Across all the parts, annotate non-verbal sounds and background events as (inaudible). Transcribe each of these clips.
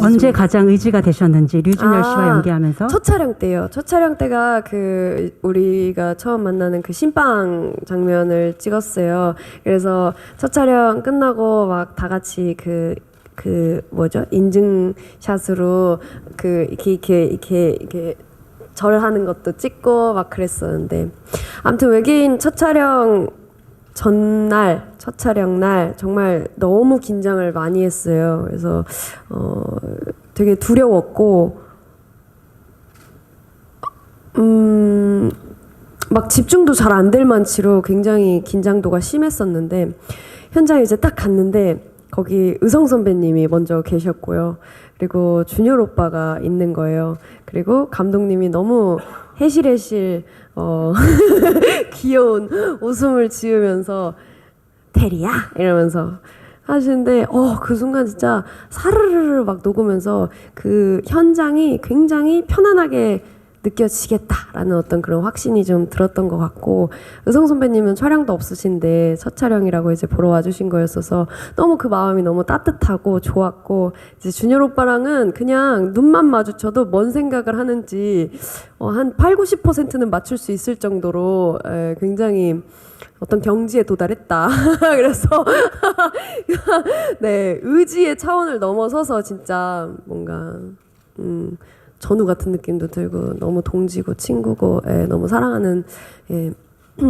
언제. 가장 의지가 되셨는지 류준열 아, 씨와 연기하면서 첫 촬영 때요. 첫 촬영 때가 그 우리가 처음 만나는 그 신빵 장면을 찍었어요. 그래서 첫 촬영 끝나고 막 다 같이 그그 뭐죠 인증샷으로 그 이렇게 이렇게 이렇게 이렇게 절하는 것도 찍고 막 그랬었는데 아무튼 외계인 첫 촬영 전날 첫 촬영 날 정말 너무 긴장을 많이 했어요. 그래서 어 되게 두려웠고 음, 막 집중도 잘 안 될 만치로 굉장히 긴장도가 심했었는데 현장에 이제 딱 갔는데 거기 의성 선배님이 먼저 계셨고요. 그리고 준열 오빠가 있는 거예요. 그리고 감독님이 너무 해실해실 어 (laughs) 귀여운 웃음을 지으면서 테리야! 이러면서 하시는데 어 그 순간 진짜 사르르르 막 녹으면서 그 현장이 굉장히 편안하게 느껴지겠다라는 어떤 그런 확신이 좀 들었던 것 같고 의성 선배님은 촬영도 없으신데 첫 촬영이라고 이제 보러 와주신 거였어서 너무 그 마음이 너무 따뜻하고 좋았고 이제 준열 오빠랑은 그냥 눈만 마주쳐도 뭔 생각을 하는지 어, 한 8, 90%는 맞출 수 있을 정도로 에, 굉장히 어떤 경지에 도달했다. (laughs) 그래서 (laughs) 네 의지의 차원을 넘어서서 진짜 뭔가 음, 전우 같은 느낌도 들고 너무 동지고 친구고 예, 너무 사랑하는 예, (clears throat)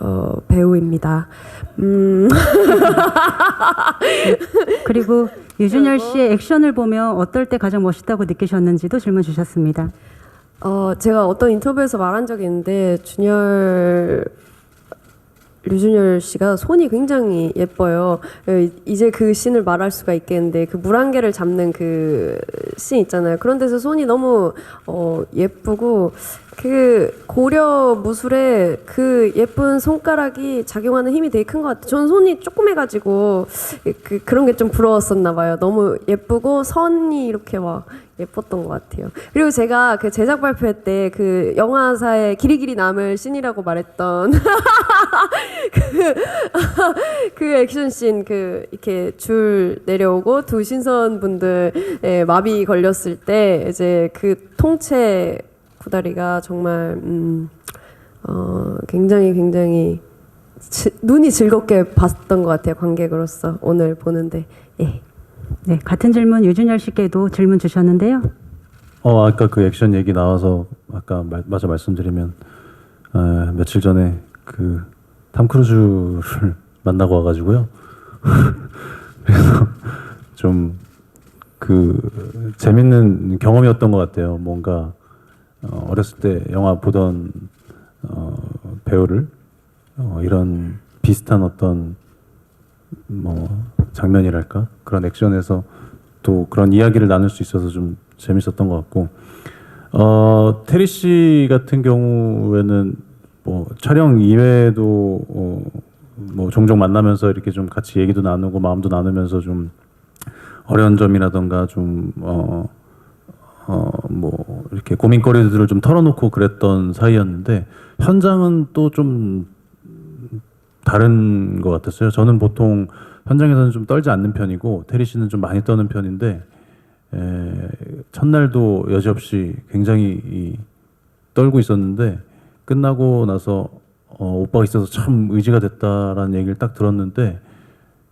어, 배우입니다. 음, (laughs) 그리고 유준열 씨의 액션을 보면 어떨 때 가장 멋있다고 느끼셨는지도 질문 주셨습니다. 어, 제가 어떤 인터뷰에서 말한 적이 있는데 준열 류준열 씨가 손이 굉장히 예뻐요. 예, 이제 그 씬을 말할 수가 있겠는데 그 물안개를 잡는 그 씬 있잖아요. 그런 데서 손이 너무 어, 예쁘고 그 고려 무술에 그 예쁜 손가락이 작용하는 힘이 되게 큰 것 같아요. 저는 손이 조그매가지고 그, 그런 게 좀 부러웠었나 봐요. 너무 예쁘고 선이 이렇게 막 예뻤던 것 같아요. 그리고 제가 그 제작 발표 때그 영화사에 길이길이 남을 씬이라고 말했던 (laughs) (laughs) 그, 그 액션 씬 그 이렇게 줄 내려오고 두 신선 분들 마비 걸렸을 때 이제 그 통째 구다리가 정말 음, 어, 굉장히 굉장히 지- 눈이 즐겁게 봤던 것 같아요 관객으로서 오늘 보는데 예. 네, 같은 질문 유준열 씨께도 질문 주셨는데요. 어 아까 그 액션 얘기 나와서 아까 말, 마저 말씀드리면 에, 며칠 전에 그 탐 크루즈를 (laughs) 만나고 와가지고요. (laughs) 그래서 좀 그 재밌는 경험이었던 것 같아요. 뭔가 어, 어렸을 때 영화 보던 어, 배우를 어, 이런 비슷한 어떤 뭐 장면이랄까 그런 액션에서 또 그런 이야기를 나눌 수 있어서 좀 재밌었던 것 같고 어 테리 씨 같은 경우에는 뭐 촬영 이외에도 어, 뭐 종종 만나면서 이렇게 좀 같이 얘기도 나누고 마음도 나누면서 좀 어려운 점이라던가 좀 어 어, 뭐, 이렇게 고민거리들을 좀 털어놓고 그랬던 사이였는데, 현장은 또 좀 다른 것 같았어요. 저는 보통 현장에서는 좀 떨지 않는 편이고, 테리 씨는 좀 많이 떠는 편인데, 에, 첫날도 여지없이 굉장히 이, 떨고 있었는데, 끝나고 나서, 어, 오빠가 있어서 참 의지가 됐다라는 얘기를 딱 들었는데,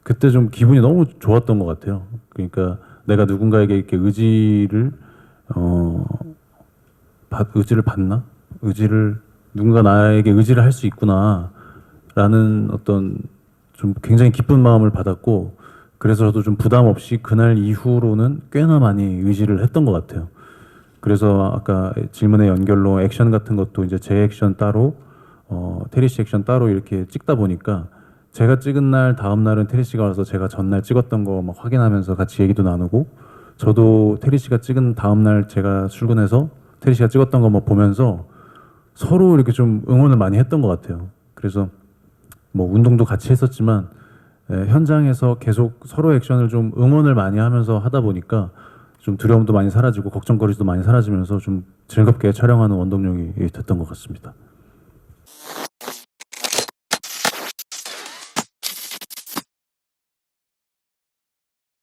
그때 좀 기분이 너무 좋았던 것 같아요. 그러니까 내가 누군가에게 이렇게 의지를 어 받, 의지를 받나? 의지를 누군가 나에게 의지를 할 수 있구나라는 어떤 좀 굉장히 기쁜 마음을 받았고 그래서 저도 좀 부담 없이 그날 이후로는 꽤나 많이 의지를 했던 것 같아요. 그래서 아까 질문의 연결로 액션 같은 것도 이제 제 액션 따로 어, 테리 씨 액션 따로 이렇게 찍다 보니까 제가 찍은 날 다음 날은 테리 씨가 와서 제가 전날 찍었던 거 막 확인하면서 같이 얘기도 나누고 저도 테리 씨가 찍은 다음 날 제가 출근해서 테리 씨가 찍었던 거뭐 보면서 서로 이렇게 좀 응원을 많이 했던 것 같아요. 그래서 뭐 운동도 같이 했었지만 에, 현장에서 계속 서로 액션을 좀 응원을 많이 하면서 하다 보니까 좀 두려움도 많이 사라지고 걱정거리도 많이 사라지면서 좀 즐겁게 촬영하는 원동력이 됐던 것 같습니다.